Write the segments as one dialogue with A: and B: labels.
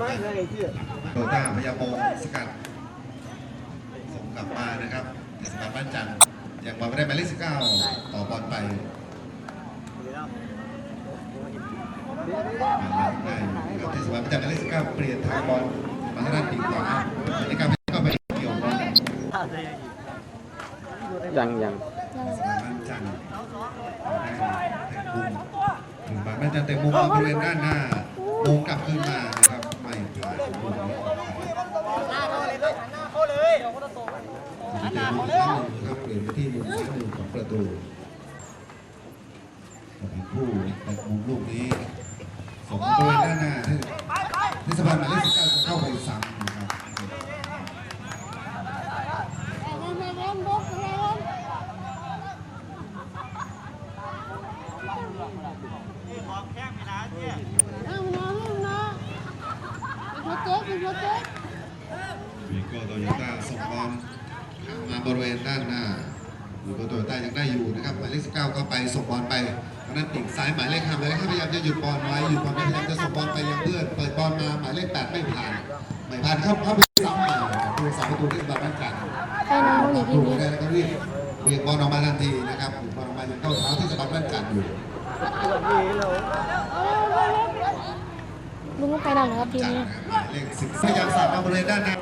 A: โยต้าพยายามโมงสกัดส่งกลับมานะครับเทศบาลบ้านจันทร์ยังบอลไม่ได้หมายเลข19ต่อบอลไปได้ครับเทศบาลประจำเลขเก้าเปลี่ยนทางบอลมาทางด้านปีกต่อครับในการก็ไปเกี่ยวบอล
B: ยังยัง
A: สนามบ้านจันทร์ได้แต่มุมถึงบานบ้านจันทร์แต่มุมมาบริเวณด้านหน้าโมงกลับขึ้นมานะครับไม่ผ่านมุมนี้หน้า เขาเลยครับเปลี่ยนไปที่มุมซ้ายมือของประตูอีกคู่แต่มุมลูกนี้ส่งตัวณด้านหน้าที่เทศบาลหมายเลขสิบเก้าจะเข้าไปสั่งนะครับ วีโก้โตโยต้าส่งบอลมาบริเวณด้านหน้า วีโก้โตโยต้ายังได้อยู่นะครับหมายเลข19ก็ไปส่งบอลไปทางด้านปีกซ้ายหมายเลข5หมายเลข5พยายามจะหยุดบอลไว้หยุดบอลไว้พยายามจะส่งบอลไปยังเพื่อนเปิดบอลมาหมายเลข8ไม่ผ่านไม่ผ่านเข้าเข้าไปซ้ำใหม่ตัวสามประตูที่บาบ้านกัน
C: ให้น้องหนีพี่
A: ดู
C: พี่
A: ได้แล้วก็รีบเบี่ยงบอลออกมาทันทีนะครับบอลออกมายังเข้าเท้าที่สปาบ้านกันอยู่
C: ลุงก็ไปดังนะครับที
A: จัด
C: นี้
A: นะครับหมายเลข10พยายามสาดมาบริเวณด้านหน้า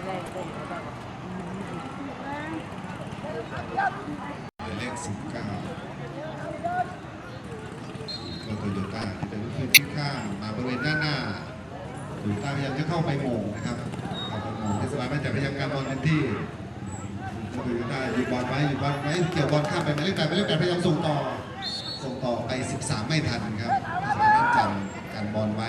A: หมายเลข19 ก็โตโยต้าที่เป็นรถทีมที่ข้ามมาบริเวณด้านหน้าโตโยต้าพยายามจะเข้าไปโมงนะครับเข้าไปโมงเทศบาลไม่จัดพยายามการบอลเป็นที่โตโยต้าหยุดบอลไว้หยุดบอลไว้เกี่ยวบอลข้ามไปไมาเลขแต่ไม่เลขแต่พยายามส่งต่อ ส่งต่อไป 13 ไม่ทันครับเทศบาลจัดการบอลไว้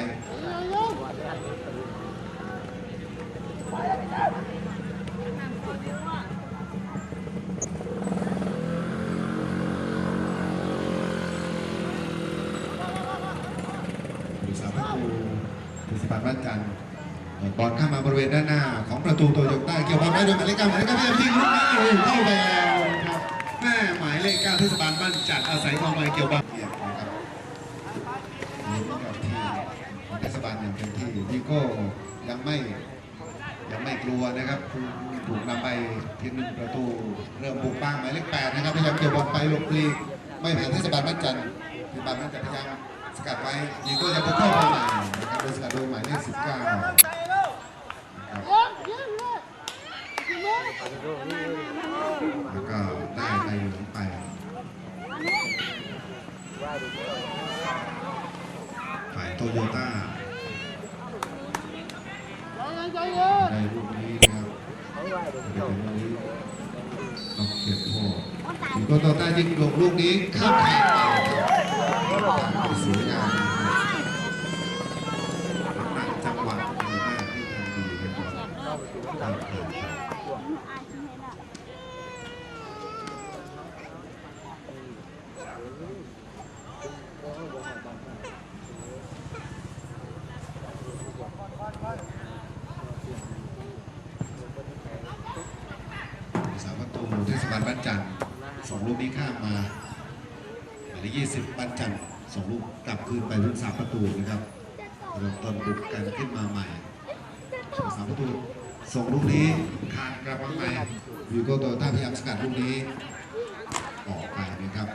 A: ผู้สาประตูเทศ บาลบ้านจันบอลข้ามาบริเวณด้านหน้า ของประตูโตโยต้าเกี่ยวบอลไว้โดยหมายเลขเก้าหมายเลขเก้าพยายามยิงลูกนี้โอ้โหเข้าไปแล้วนะครับแม่หมายเลขเก้าเทศบาลบ้านจันทร์อาศัยความไวเกี่ยวบอลเกียรตินะครับเน้นกับทีมของเทศบาลอย่างเต็มที่นี่ก็ยังไม่ยังไม่กลัวนะครับถูกนำไปเพียงหนึ่งประตูเริ่มบุกบ้างหมายเลขแปดนะครับพยายามเกี่ยวบอลไปหลบหลีกไม่ผ่านเทศบาลบ้านจันทร์เทศบาลบ้านจันทร์พยายามสกัดไว้ยิงก็ยังบุกเข้าไปใหม่ นะครับโดยสกัดโดยหมายเลข19นะครับแล้วก็ได้ใบเหลืองไปฝ่ายโตโยต้าได้ลูกนี้นะครับได้ลูกนี้ต้องเก็บโทษถึงโตโยต้ายิงลงลูกนี้ข้ามแขนไปสวยงามนะครับจังหวะดีมากที่ทำดีนะครับข้ามแขนไป สามประตูเทศบาลบ้านจันทร์ส่ง ลูกนี้ข้ามมาหมายเลขยี่สิบบ้านจันทร์ส่งลูกกลับคืนไปทั้งสามประตูนะครับเริ่มต้นบุกกันขึ้นมาใหม่สามประตูส่งลูกนี้คานกลับมาใหม่ยูโกโตต้าพยายามสกัดลูกนี้ออกไปนะครับ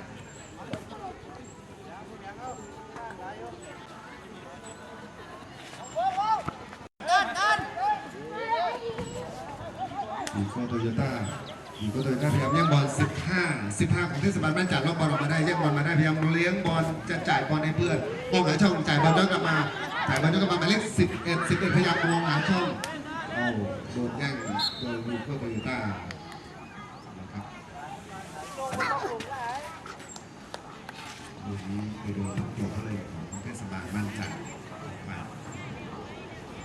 A: ยูโกโตโยต้า กโตโยพยายามแย่งบอล 15 15 ของเทศบาลบ้านจันทร์ล็อกบอลออกมาได้แย่งบอลมาได้พยายามเลี้ยงบอลจะจ่ายบอลให้เพื่อนมองหาช่องจ่ายบอลย้อนกลับมาจ่ายบอลย้อนกลับมาหมายเลข11 11พยายามมองหาช่องโอ้โดนแย่งโดนยูโกโตโยต้านะครับลูกนี้ไปโดนตัวเขาเลยของเทศบาลบ้านจันทร์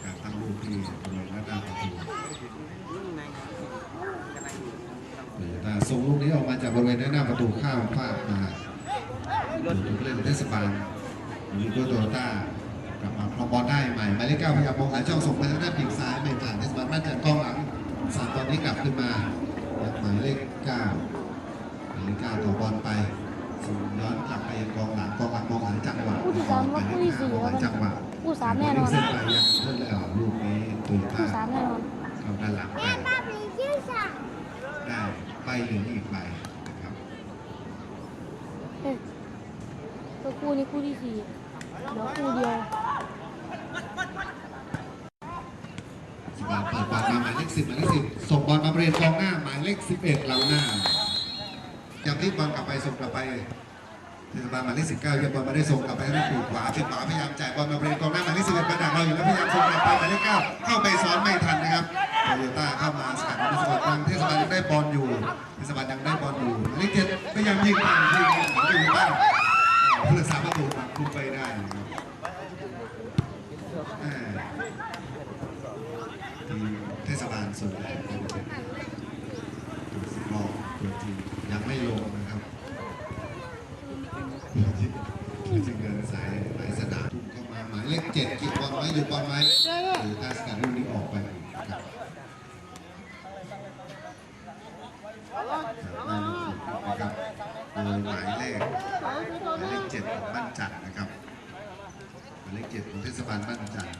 A: การตั้งลูกที่บริเวณด้านหน้าประตู โตโยต้า ส่งลูกนี้ออกมาจากบริเวณด้านหน้าประตูข้ามฟาดมาถูกเล่นเทศบาลหรือโตโยต้ากลับมาครองบอลได้ใหม่หมายเลขเก้าพยายามมองหาช่องส่งไปทางด้านปีกซ้ายไม่ผ่านเทศบาลบ้านจันทร์กองหลังสามตอนนี้กลับขึ้นมาหมายเลขเก้าหมายเลขเก้าต่อบอลไปส่งย้อนกลับไปยังกองหลังกองหลังมองหาจังหวะ
B: ผู้ที่สาม
A: หมายเลขห้ามองหาจังหวะ
B: ผู้สามแน่นอน
A: เส้นไปยังเพื่อนแล้วลูกนี้ตุย
B: ผู้
A: ตา
B: สามแน่นอน
A: เข้าด้านหลังไปได้ ใบเหลืองอีกใบนะครับ
B: เอ้ยตัวคู่นี้คู่ที่สี่เดี๋ยวคู่เดียว
A: สบายเปิดบอลมาหมายเลขสิบหมายเลขสิบส่งบอลมาบริเวณกองหน้าหมายเลขสิบเอ็ดหลังหน้ายังรีบบอลกลับไปส่งกลับไปเทศบาลหมายเลขสิบเก้ายังบอลมาได้ส่งกลับไปทางด้านปีกขวาปีกขวาพยายามจ่ายบอลมาบริเวณกองหน้าหมายเลขสิบเอ็ดมาดักเราอยู่แล้วพยายามส่งกลับไปหมายเลขเก้าเข้าไปซ้อนไม่ทันนะครับ โตโยต้าเข้ามาสกัดบอลในสกัดทางเทศบาลยังได้บอลอยู่เทศบาลยังได้บอลอยู่ลิเลขเจ็ดพยายามยิงผ่านยิงของโตโยต้าผู้รักษาประตูมาคุมไปได้นะครับอ่า ทีมเทศบาลส่วนใหญ่ก็จะเป็นตัวสำรองตัวทีมยังไม่ลงนะครับที่จะเดินสายหลายสนามทุ่มเข้ามาหมายเลขเจ็ดกิบบอลไว้หยุดบอลไว้หรือถ้าสกัดลูกนี้ออกไปนะครับนะครับ โดยหมายเลขหมายเลขเจ็ดของบ้านจันทร์นะครับหมายเลขเจ็ดของเทศบาลบ้านจันทร์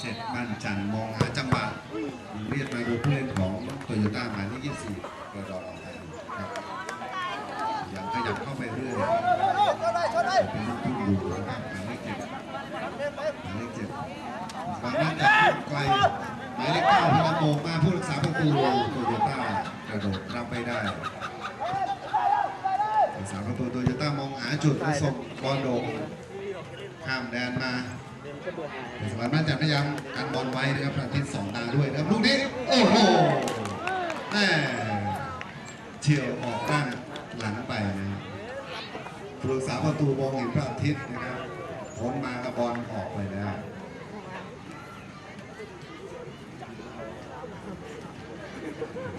A: เจ็ดบ้านจันทร์มองหาจังหวะเรียกมาดยผู้เล่นของโตโยต้าหมายเลข24กระดอกครับยังขยับเข้าไปเรื่อยเป็นลูกทุ่งอยู่นะครับหมายเลขเจ็ดหมายเลขเจ็ด บางนัดจากไกลหมายเลขเก้าพลังโมงมาผู้รักษาประตูโตโยต้ากระโดดรับไปได้รักษาประตูโตโยต้ามองหาจุดแล้วส่งบอลโด่งข้ามแดนมาสมานบ้านจันทร์พยายามกันบอลไว้นะครับพระอาทิตย์สองตาด้วยนะครับลูกนี้โอ้โหแม่เฉียวออกด้านหลังไปนะครับผู้รักษาประตูมองเห็นพระอาทิตย์นะครับพ้นมากับบอลออกไปแล้ว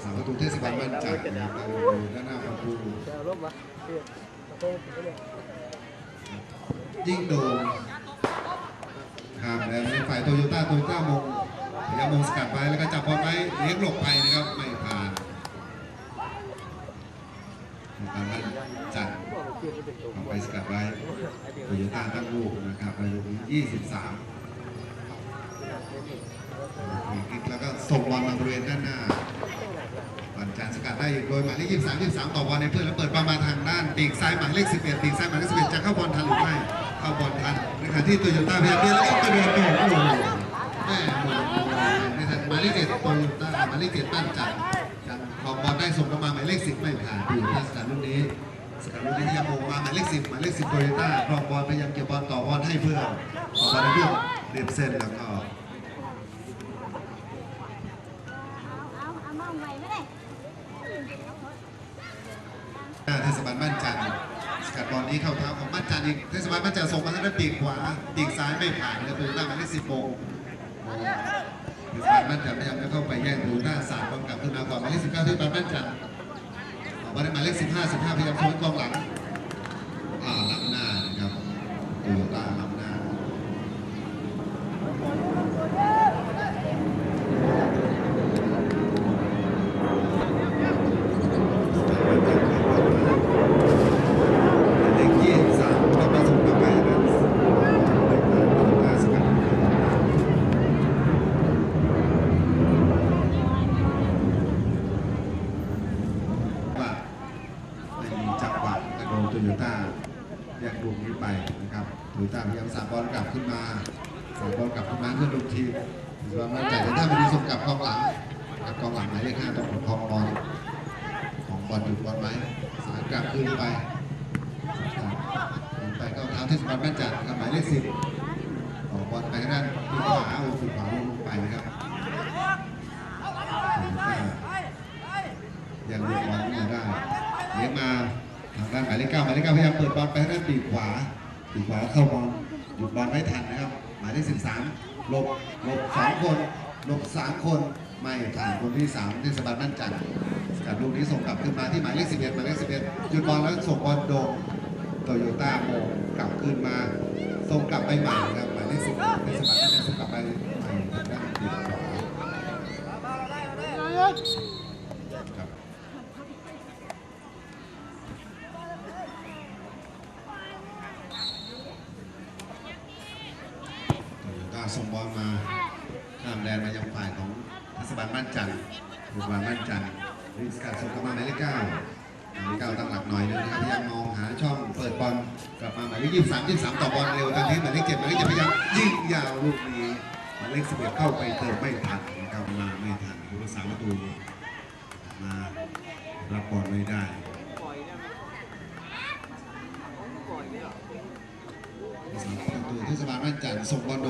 A: สามป ระตูเทศบาลบ้านจันทร์นะครับด้านหน้าประตูยิ่งโดงครับแล้วในฝ่ายโตโยต้าโตโยต้ามงพยายามมงสกัดไว้แล้วก็จับบอลไว้เลี้ยงหลบไปนะครับไม่ผ่านทางด้านจัดเอาไปสกัดไว้โตโยต้าตั้งลูกนะครับในลูกนี้23คลิกแล้วก็ส่งบอลมาบริเวณด้านหน้าาสได้โดยหมายเลข23 23ต่อบอลในเพื่อนแล้วเปิดบอลมาณทางด้านปีกซ้ายหมายเลข11ปีกซ้ายหมายเลข11จะเข้าบอลทันหรือไม่เข้าบอลทันในขณะที่โตโยต้าพยายามเบียดแล้วก็กระโดดโด่งโอ้โหแม่โดนในทันหมายเลข7โตโยต้าหมายเลข7ตั้นจัดจังครองบอลได้ส่งกลับมาหมายเลข10ไม่ผ่านดูที่สกัดลูกนี้สกัดลูกนี้พยายามโมงมาหมายเลข10หมายเลข10โตโยต้าครองบอลพยายามเก็บบอลต่อบอลให้เพื่อนต่อบอลให้เพื่อนเรียบเส้นแล้วก็ เทศบาลบ้าน จันทร์สกัดบอลนี้เข้าเท้าของบ้านจันทร์อีกเทศบาลบ้านจันทร์ส่งมาทางด้านปีกขวาปีกซ้ายไม่ผ่านเลยตูต้าหมายเลขสิบโมเทศบาลบ้านจันทร์พยายามจะเข้าไปแย่งดูหน้าสาดกองกลับขึ้นมาก่อนหมายเลขสิบเก้าเทศบาลบ้านจันทร์ออกมาได้หมายเลขสิบห้าสิบห้าพยายามสวนกองหลังอ่าล้ำหน้านะครับตูต้าล้ำหน้า เด็กยี่สามก็มาส่งกลับไปนะสกัดว่าไม่มีจังหวะแต่โดนโตโยต้าแยกลูกนี้ไป นะครับโตาพยายามสาบอลกลับขึ้นมาสาบอลกลับขึ้นมาเพื่อลูทีมถือว่ามั่นใจแต่ถ้าม่ดีส่งกลับกองหลังกับกองหลังหมายเลขห้าต้องประคองบอลของบอลหยุดบอลไว้สาดกลับขึ้นไปไปเข้าเท้าเทศบาลแม่จัดครับหมายเลขสิบออกบอลไปด้านปีขวาโอ้ปีขวาลงไปนะครับยังเลี้ยงบอลขึ้นมาได้เลี้ยงมาทางด้านหมายเลขเก้าหมายเลขเก้าพยายามเปิดบอลไปด้านปีกขวา ปีกขวาเข้าบอลหยุดบอลไม่ทันนะครับ หมายเลขสิบสามลบลบสองคนลบสามคนไม่ผ่านคนที่สามเทศบาลบ้านจันทร์สกัดลูกนี้ส่งกลับขึ้นมาที่หมายเลข11หมายเลข11หยุดบอลแล้วส่งบอลโด่งโตโยต้าโมกลับขึ้นมาส่งกลับไปใหม่ครับหมายเลข10เทศบาลน่าจะส่งกลับไปใหม่ทางด้านขวา ส่งบอลมาข้ามแดนมายังฝ่ายของเทศบาลบ้านจันทร์เทศบาลบ้านจันทร์ริสกัดส่งกลับมาหมายเลขเก้าหมายเลขเก้าตั้งหลักหน่อยหนึงนะครับพยายามมองหาช่องเปิดบอลกลับมาหมายเลขยี่สิบสามยี่สิบสามต่อบอลเร็วตอนนี้หมายเลขเจ็ดหมายเลขเจ็ดพยายามยิงยาวลูกนี้หมายเลขสิบเอ็ดเข้าไปเติมไม่ทันนะครับมาไม่ทันผู้รักษาประตูมารับบอลไม่ได้สามประตูเทศบาลบ้านจันทร์ส่งบอลโด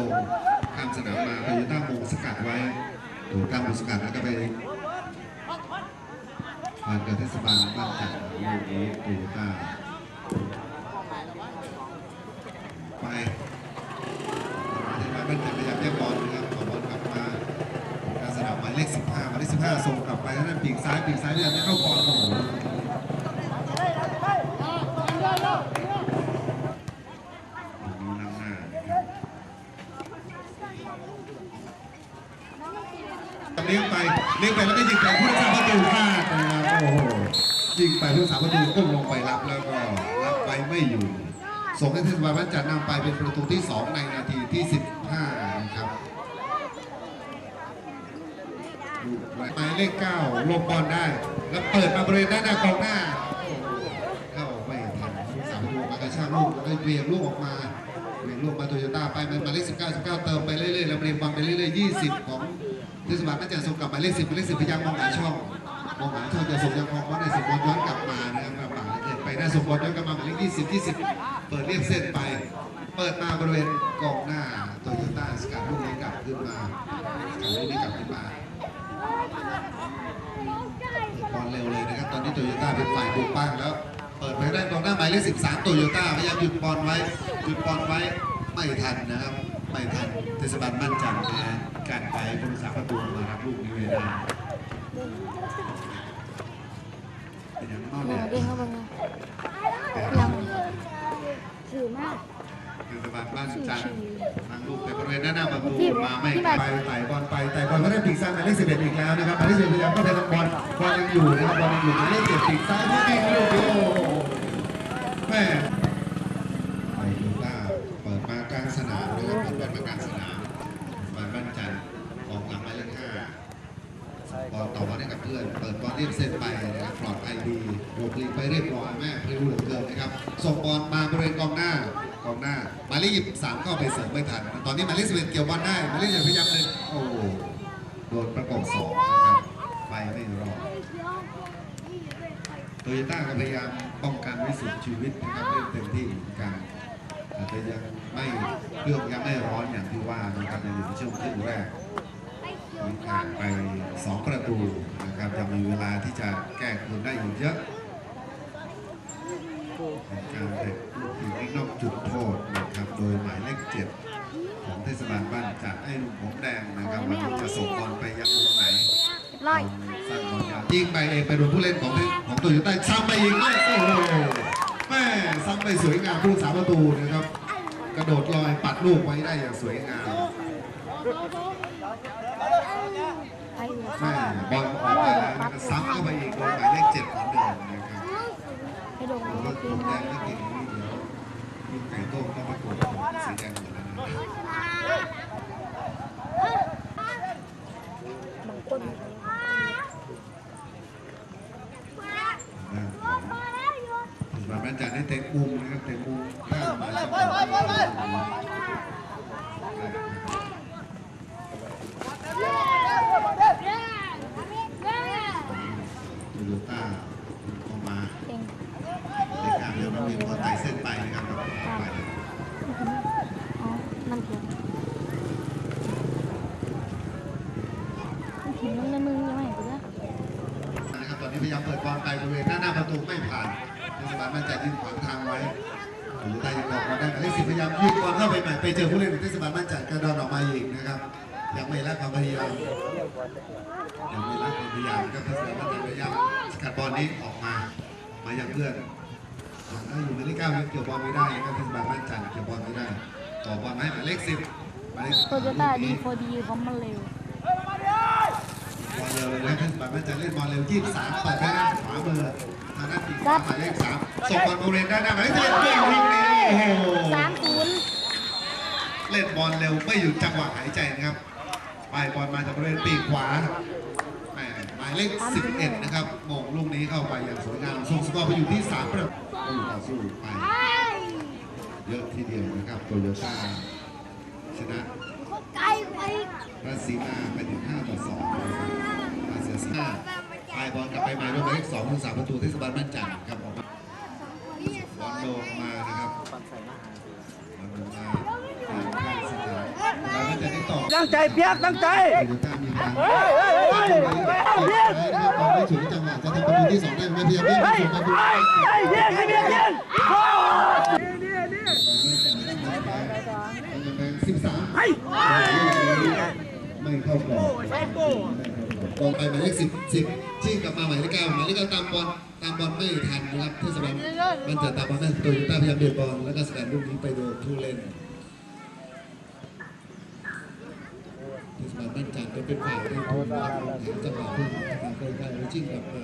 A: ามสนามมาโตโยต้าโมงสกัดไว้โตโยต้าโมงสกัดแล้วก็ไปผ่านกับเทศบาลบ้านจันทร์ลูกนี้โตโยต้าไปเทศบาลบ้านจันทร์พยายามแย่งบอลนะครับขอบอลกลับมาการสนามหมายเลข15หมายเลข15ส่งกลับไปทางด้านปีกซ้ายปีกซ้ายพยายามจะเข้าบอลโอ้โหลูกนี้ล้ำหน้านะครับ เลี้ยงไปเลี้ยงไปแล้วก็ยิงไปผู้รักษาประตูพลาดนะครับโอ้โหยิงไปผู้รักษาประตูก้มลงไปรับแล้วก็รับไปไม่อยู่ ส่งให้เทศบาลบ้านจันทร์นำไปเป็นประตูที่ 2 ในนาทีที่ 15 นะครับลูกหมายเลข9ลงบอลได้ แล้วเปิดมาบริเวณด้านหน้ากองหน้าเข้าไม่ทันผู้รักษาประตูมากระชากลูกแล้วก็เวียงลูกออกมาเวียงลูกมาโตโยต้าไปมันหมายเลข19 19เติมไปเรื่อยๆแล้วเรียงบอลไปเรื่อยๆ20ของ เทศบาลน่าจะส่งกลับหมายเลขสิบหมายเลขสิบพยายามมองหาช่องมองหาช่องจะส่งยังคงว่าในส่งบอลย้อนกลับมานะครับกลับมาเกิดไปได้ส่งบอลย้อนกลับมาหมายเลขยี่สิบยี่สิบเปิดเรียบเส้นไปเปิดมาบริเวณกองหน้าโตโยต้าสกัดลูกนี้กลับขึ้นมาสกัดลูกนี้กลับขึ้นมาบอลเร็วเลยนะครับตอนนี้โตโยต้าเป็นฝ่ายบุกบ้างแล้วเปิดไปได้กองหน้าหมายเลขสิบสามโตโยต้าพยายามหยุดบอลไว้หยุดบอลไว้ไม่ทันนะครับ ไม่ทันเทศบาลบ้านจันทร์นะการไปผู้รักษาประตูมารับลูกนี้ไว้ได้เป็นอย่างนอก
B: เอ
A: เนี่
B: ยเด้งเข้าไปไงยังถือมาก
A: เทศบาลบ้านจันทร์ทางลูกแต่บริเวณด้านหน้าประตูมาไม่ไปไต่บอลไปไต่บอลก็ได้ปีกซ้ายหมายเลขสิบเอ็ดอีกแล้วนะครับหมายเลขสิบเอ็ดพยายามก็เป็นบอลบอลยังอยู่นะครับบอลยังอยู่หมายเลขเจ็ดปีกซ้ายที่ลูกเดียวโอ้แม่ไปดูหน้าเปิดมากลางสนามนะครับเปิดบอลมา กลางสนามเทศบาลบ้านจันทร์ออกหลังหมายเลขห้าบอลต่อบอลให้กับเพื่อน เปิดบอลเรียบเส้นไปนะครับปลอดภัยดีโยกลิงไปเรียบร้อยแม่พริ้วเหลือเกินนะครับ ส่งบอลมาบริเวณกองหน้ากองหน้าหมายเลขยี่สิบสามเข้าไปเสริมไม่ทัน ตอนนี้หมายเลขสิบเอ็ดเกี่ยวบอลได้หมายเลขสิบพยายามเลยโอ้โหโดนประกบสองนะครับ ไปไม่รอดโตโยต้าก็พยายามป้องกันไว้สุดชีวิตนะครับเล่นเต็มที่เหมือนกันอาจจะยัง ไม่เครื่องยังไม่ร้อนอย่างที่ว่านะครับยังอยู่ในช่วงครึ่งแรกมีผ่านไป 2 ประตูนะครับยังมีเวลาที่จะแก้คืนได้อีกเยอะเป็นการเตะลูกทีมนอกจุดโทษนะครับโดยหมายเลขเจ็ดของเทศบาลบ้านจัดไอ้หนุ่มผมแดงนะครับวันนี้จะส่งบอลไปยังตรงไหน
B: ร้อย
A: สร้างบอลยาวยิงไปเองไปโดนผู้เล่นของของตัวอยู่ใต้ซ้ำไปอีกเลยโอ้โหแม่ซ้ำไปสวยงามผู้สาประตูนะครับ ระโดดลอยปัดลูกไว้ได้อย่างสวยงามแม่บอลออกไปแล้วแล้วก็ซ้ำเข้าไปอีกโดนหมายเลขเจ็ดของเดิมนะครับ
B: ให้ลง
A: มาว่า
B: เก
A: ผม
B: ม
A: แดงไม่เก่งนี่เดี๋ยวลูกไก่โต้มต้องไปกดสีแดงหมดแล้วนะ
B: บางคน
A: ด้านของถึงแบบนั้น จะได้เตะมุมนะครับเตะมุมข้ามมาโตโยต้าเข้ามา
B: เก่ง
A: ในการเลี้ยงนักเรียนพอไต่เส้นไปนะครับไป
B: อ๋อน้ำเขียวน้ำเขียวน้ำในมือยังไงกูเนี่ย
A: นะครับตอนนี้พยายามเปิดบอลไปบริเวณหน้าหน้าประตูไม่ผ่านเทศบาล มั่นใจยืนขวางทางไว้โตโยต้ายังบอกบอลได้หมายเลขสิบพยายามยืดบอลเข้าไปใหม่ไปเจอผู้เล่นของเทศบาลมั่นใจกระดอนออกมาอีกนะครับ ยังไม่ละความพยายามยังไม่ละความพยายามครับทัศน์มันจะพยายามสกัดบอลนี้ออกมามายังเพื่อนถ้าอยู่ในเลขเก้ายังเกี่ยวบอลไม่ได้นะครับเทศบาลบ้านจันทร์เกี่ยวบอลไม่ได้ต่อบอลมาให้หมายเลขสิบหมายเลข
B: โตโยต้าดีพอดีเพราะมันเร็ว
A: บอลเร็วเลยนะเทศบาลบ้านจันทร์เล่นบอลเร็วยี่สามเปิดให้ด้าขวามือทางด้านปีกขวาหมายเลขสามส่งบอลบริเวณด้านหน้าหมายเลขสิบเอ็ดเก่งลูกนี้โอ้โห
B: สามศูนย์
A: เล่นบอลเร็วไม่หยุดจังหวะหายใจนะครับปลายบอลมาจากบริเวณปีกขวาแหมหมายเลข 11 นะครับมงลูกนี้เข้าไปอย่างสวยงามส่งสกอร์ไปอยู่ที่3ประตูต่อสู้ไปเยอะทีเดียวนะครับโตโยต้าชนะรัสซีมาไปถึง5ต่อ2 มาเสียสห้าปลายบอลกลับไปหมายเลข2ถึง3ประตูเทศบาลบ้านจันทร์ครับออกมาบอลโลงมานะครับบอลโลงมาทางข้างสนามเราก็จะได้ต่อ
C: ตั้งใจเปียกตั้งใจ
A: โตโยต้ามีการเฮ้ยเฮ้ยเฮ้ยเฮ้ยนะครับบอลไม่ถึงจังหวะจะทำประตูที่สองได้ไม่พยายามเล่นส่งมาดู
C: ไอ้เย็นไอ้เย็นเย็นโอ้
A: สิบสาม
C: ไอ้
A: ไม่เข้ากรอบ ลงไปหมายเลขสิบสิบชิ่งกลับมาหมายเลขเก้าหมายเลขเก้าตามบอลตามบอลไม่ทันนะครับเทศบาลมันจะตามบอลแม่โตโยต้าพยายามเบียดบอลแล้วก็สกัดลูกนี้ไปโดนผู้เล่นเทศบาลบ้านจันทร์จะเป็นฝ่ายได้ทุนนะครับแถมจังหวะพุ่งจังหวะใกล้ๆแล้วชิ่งกลับมา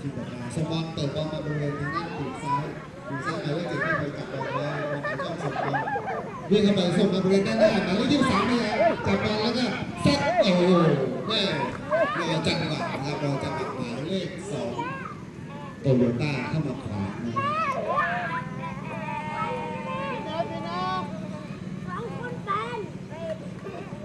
A: ชิ่งกลับมาส่งบอลเปิดบอลมาบริเวณทางด้านปีกซ้ายปีกซ้ายหมายเลขเจ็ดไม่ไปจับบอลแล้วบอลไหนก็ส่งบอลวิ่งเข้าไปส่งมาบริเวณด้านหน้าหมายเลขยี่สิบสามนี่ฮะจับบอลแล้วก็ซัดโอ้โหแม่ เรอจังหวะนะครับรอจังหวะหมายเลขสองโตโยต้าเข้ามาขวางนะครับ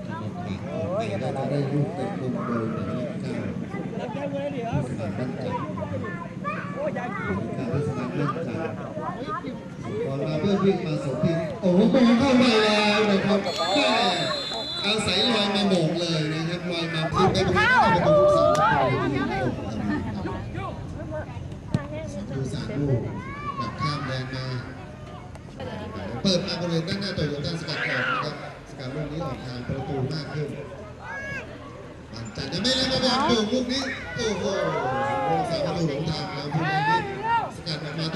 A: เข้ามาขวางออกไปแล้วจะได้ลูกเตะมุมโดยหมายเลขเก้าผู้สมัครบ้านจันทร์การผู้สมัครบ้านจันทร์บอมาเพื่อวิ่งมาสมพิงโอ้โหเข้ามาแล้วนะครับ อาศัยลอยมาโหม่งเลยนะครับลอยมาทิ้งไปบริเวณหน้าประตูสองประตูดีครับดูสามลูกแบบข้ามแดนมาเปิดมาบริเวณด้านหน้าโตโยต้าสกัดออกนะครับสกัดลูกนี้ออกทางประตูมากขึ้นมันจัดยังไม่ได้มาบอลโป่งลูกนี้โอ้โหลงสามประตูของทางแล้วผู้เล่น